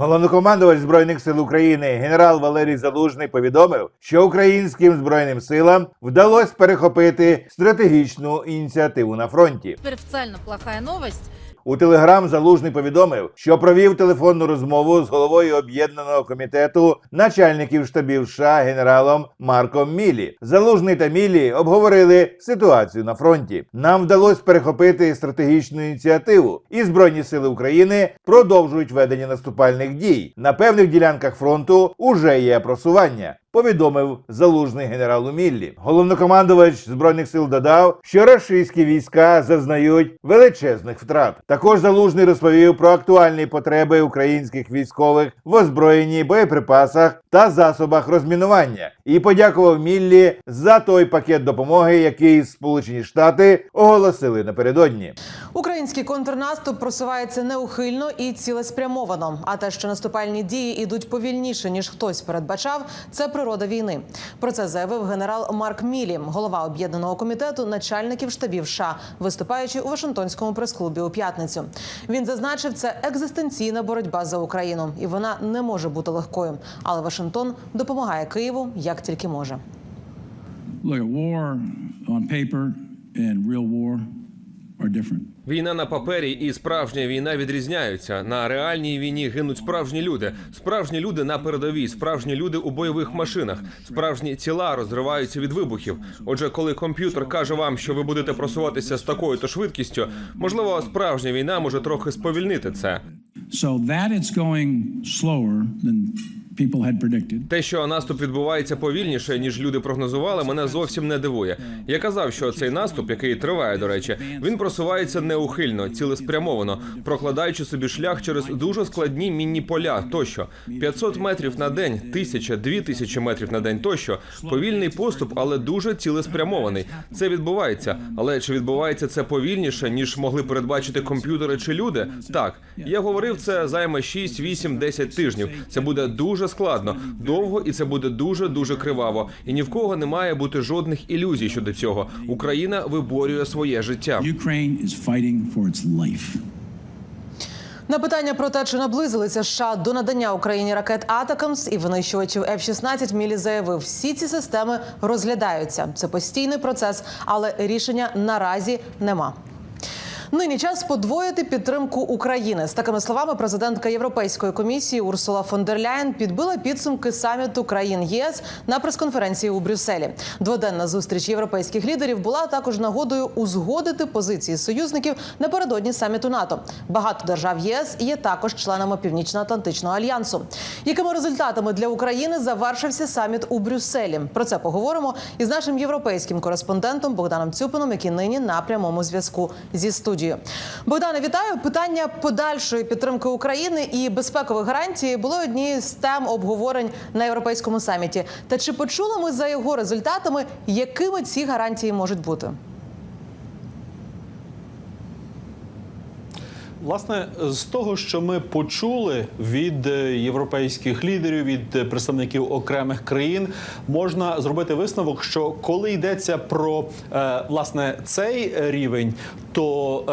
Головнокомандувач збройних сил України генерал Валерій Залужний повідомив, що українським збройним силам вдалося перехопити стратегічну ініціативу на фронті. Теперь официально плохая новость. У телеграм Залужний повідомив, що провів телефонну розмову з головою об'єднаного комітету начальників штабів США генералом Марком Мілі. Залужний та Мілі обговорили ситуацію на фронті. Нам вдалося перехопити стратегічну ініціативу, і збройні сили України продовжують ведення наступальних дій. На певних ділянках фронту уже є просування. Повідомив залужний генералу Міллі. Головнокомандувач збройних сил додав, що рашистські війська зазнають величезних втрат. Також залужний розповів про актуальні потреби українських військових в озброєнні боєприпасах та засобах розмінування і подякував Міллі за той пакет допомоги, який Сполучені Штати оголосили напередодні. Український контрнаступ просувається неухильно і цілеспрямовано. А те, що наступальні дії йдуть повільніше ніж хтось передбачав, це природа війни. Про це заявив генерал Марк Мілі, голова об'єднаного комітету начальників штабів США, виступаючи у Вашингтонському прес-клубі у п'ятницю. Він зазначив, це екзистенційна боротьба за Україну, і вона не може бути легкою. Але Вашингтон допомагає Києву як тільки може. Look, war on paper and real war. Війна на папері і справжня війна відрізняються. На реальній війні гинуть справжні люди. Справжні люди на передовій, справжні люди у бойових машинах. Справжні тіла розриваються від вибухів. Отже, коли комп'ютер каже вам, що ви будете просуватися з такою то швидкістю, можливо, справжня війна може трохи сповільнити це. So that it's going slower than. Те, що наступ відбувається повільніше, ніж люди прогнозували, мене зовсім не дивує. Я казав, що цей наступ, який триває, до речі, він просувається неухильно, цілеспрямовано, прокладаючи собі шлях через дуже складні мінні поля. Тощо 500 метрів на день, тисяча, дві тисячі метрів на день. Тощо повільний поступ, але дуже цілеспрямований. Це відбувається. Але чи відбувається це повільніше, ніж могли передбачити комп'ютери чи люди? Так, я говорив, це займе 6, 8, 10 тижнів. Це буде дуже складно, довго, і це буде дуже дуже криваво. І ні в кого не має бути жодних ілюзій щодо цього. Україна виборює своє життя. На питання про те, чи наблизилися США до надання Україні ракет Атакамс і винищувачів F-16, Мілі заявив, всі ці системи розглядаються. Це постійний процес, але рішення наразі нема. Нині час подвоїти підтримку України. З такими словами президентка Європейської комісії Урсула фон дер Ляєн підбила підсумки саміту країн ЄС на прес-конференції у Брюсселі. Дводенна зустріч європейських лідерів була також нагодою узгодити позиції союзників напередодні саміту НАТО. Багато держав ЄС є також членами Північно-Атлантичного альянсу. Якими результатами для України завершився саміт у Брюсселі? Про це поговоримо із нашим європейським кореспондентом Богданом Цюпином, який нині на прямому зв'язку зі студією. Богдане, вітаю. Питання подальшої підтримки України і безпекових гарантій були однією з тем обговорень на європейському саміті. Та чи почули ми за його результатами, якими ці гарантії можуть бути? Власне, з того, що ми почули від е, європейських лідерів, від е, представників окремих країн, можна зробити висновок, що коли йдеться про е, власне цей рівень, то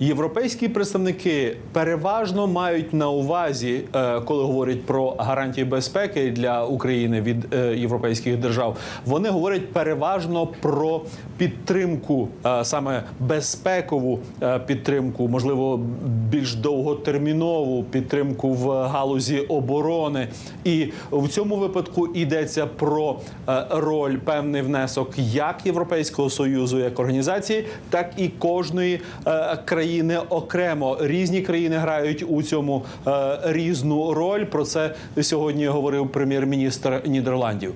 європейські представники переважно мають на увазі, е, коли говорять про гарантії безпеки для України від е, європейських держав, вони говорять переважно про підтримку, е, саме безпекову підтримку, можливо, більш довготермінову підтримку в галузі оборони. І в цьому випадку йдеться про роль певний внесок як Європейського союзу, як організації, так і кожної е, країни окремо. Різні країни грають у цьому е, різну роль. Про це сьогодні говорив прем'єр-міністр Нідерландів.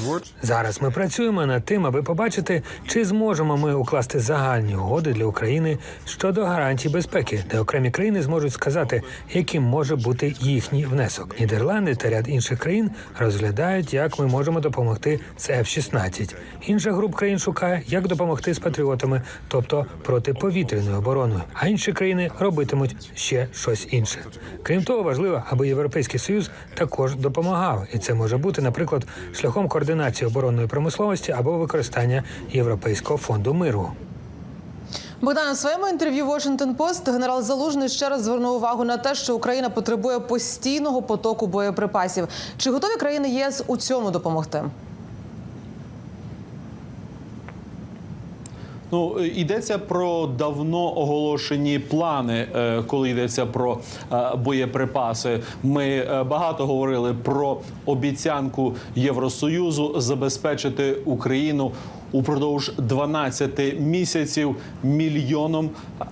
Wordt. Зараз ми працюємо над тим, аби побачити, чи зможемо ми укласти загальні угоди для України щодо гарантій безпеки, де окремі країни зможуть сказати, яким може бути їхній внесок. Нідерланди та ряд інших країн розглядають, як ми можемо допомогти з F-16. Інша груп країн шукає, як допомогти з патріотами, тобто протиповітряною обороною. А інші країни робитимуть ще щось інше. Крім того, важливо, аби європейський союз також допомагав, і це може бути, наприклад, шляхом координації оборонної промисловості або використання Європейського фонду миру. Богдан, у своєму інтерв'ю Washington Post генерал Залужний ще раз звернув увагу на те, що Україна потребує постійного потоку боєприпасів. Чи готові країни ЄС у цьому допомогти? Ну, йдеться про давно оголошені плани, е, коли йдеться про е, боєприпаси. Ми е, багато говорили про обіцянку Євросоюзу забезпечити Україну. Упродовж 12 місяців мільйоном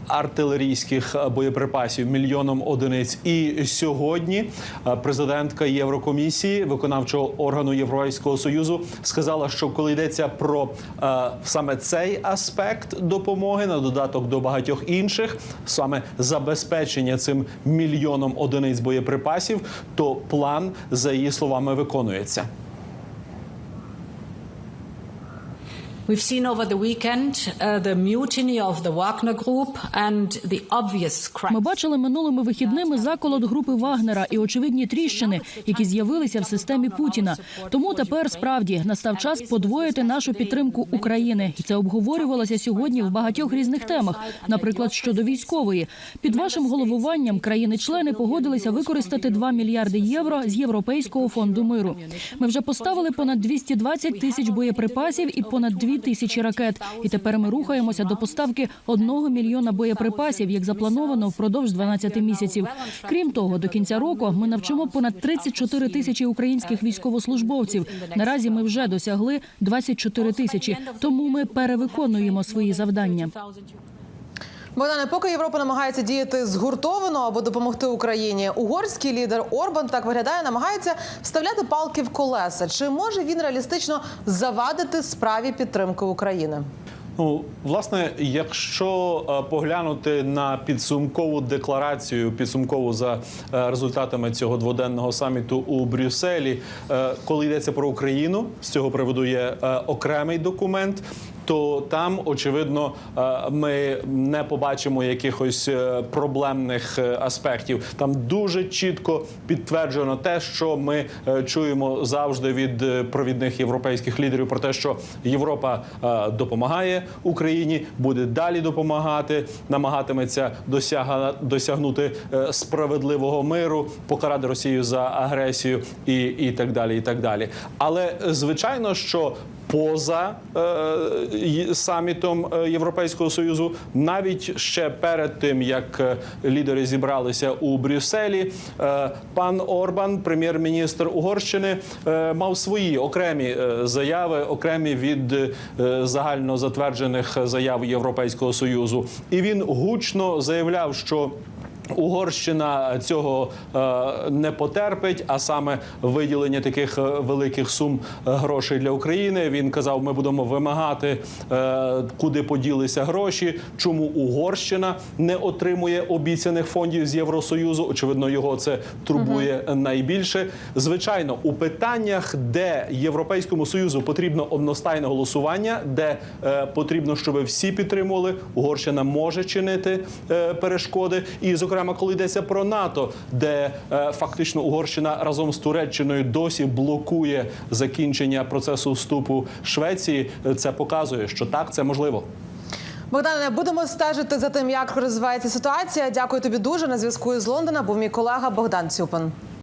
артилерійських боєприпасів, мільйоном одиниць. І сьогодні е, президентка Єврокомісії, виконавчого органу Європейського союзу, сказала, що коли йдеться про е, саме цей аспект допомоги на додаток до багатьох інших, саме забезпечення цим мільйоном одиниць боєприпасів, то план за її словами виконується. We've seen over the weekend uh, the mutiny of the Wagner Group and the obvious cracks. Ми бачили минулими вихідними заколот групи Вагнера і очевидні тріщини, які з'явилися в системі Путіна. Тому тепер справді настав час подвоїти нашу підтримку України, і це обговорювалося сьогодні в багатьох різних темах, наприклад, щодо військової. Під вашим головуванням країни-члени погодилися використати 2 мільярди євро з Європейського фонду миру. Ми вже поставили понад 220 тисяч боєприпасів і понад 2 тисячі ракет. І тепер ми рухаємося до поставки одного мільйона боєприпасів, як заплановано впродовж 12 місяців. Крім того, до кінця року ми навчимо понад 34 тисячі українських військовослужбовців. Наразі ми вже досягли 24 тисячі. Тому ми перевиконуємо свої завдання. Богдане, поки Європа намагається діяти згуртовано або допомогти Україні, угорський лідер Орбан так виглядає, намагається вставляти палки в колеса. Чи може він реалістично завадити справі підтримки України? Ну, власне, якщо е, поглянути на підсумкову декларацію, підсумкову за е, результатами цього дводенного саміту у Брюсселі, е, коли йдеться про Україну, з цього приводу є окремий документ. То там очевидно е, ми не побачимо якихось е, проблемних е, аспектів. Там дуже чітко підтверджено те, що ми чуємо завжди від провідних європейських лідерів про те, що Європа допомагає Україні, буде далі допомагати, намагатиметься досягнути справедливого миру, покарати Росію за агресію і, і так далі. І так далі. Але звичайно, що поза е, самітом е, Європейського союзу, навіть ще перед тим як е, лідери зібралися у Брюсселі, е, пан Орбан, прем'єр-міністр Угорщини, е, мав свої окремі е, заяви, окремі від е, загально затверджених заяв Європейського союзу, і він гучно заявляв, що Угорщина цього е, не потерпить, а саме виділення таких е, великих сум е, грошей для України. Він казав, ми будемо вимагати, куди поділися гроші. Чому Угорщина не отримує обіцяних фондів з Євросоюзу? Очевидно, його це турбує найбільше. Звичайно, у питаннях, де Європейському союзу потрібно одностайне голосування, де потрібно, щоб всі підтримували, Угорщина може чинити перешкоди. І, зокрема, коли йдеться про НАТО, де е, фактично Угорщина разом з Туреччиною досі блокує закінчення процесу вступу Швеції, це показує, що так це можливо. Богдане, будемо стежити за тим, як розвивається ситуація. Дякую тобі дуже. На зв'язку із Лондона був мій колега Богдан Цюпин.